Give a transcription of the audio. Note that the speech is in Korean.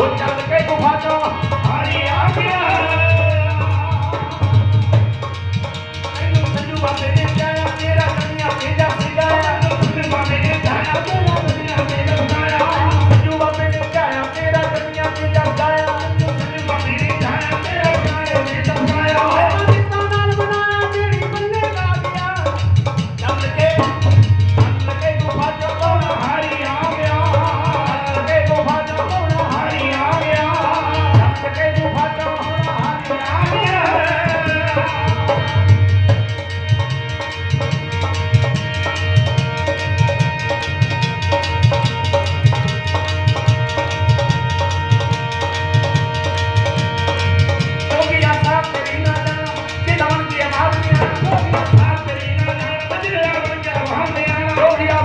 못 잡아 gloria.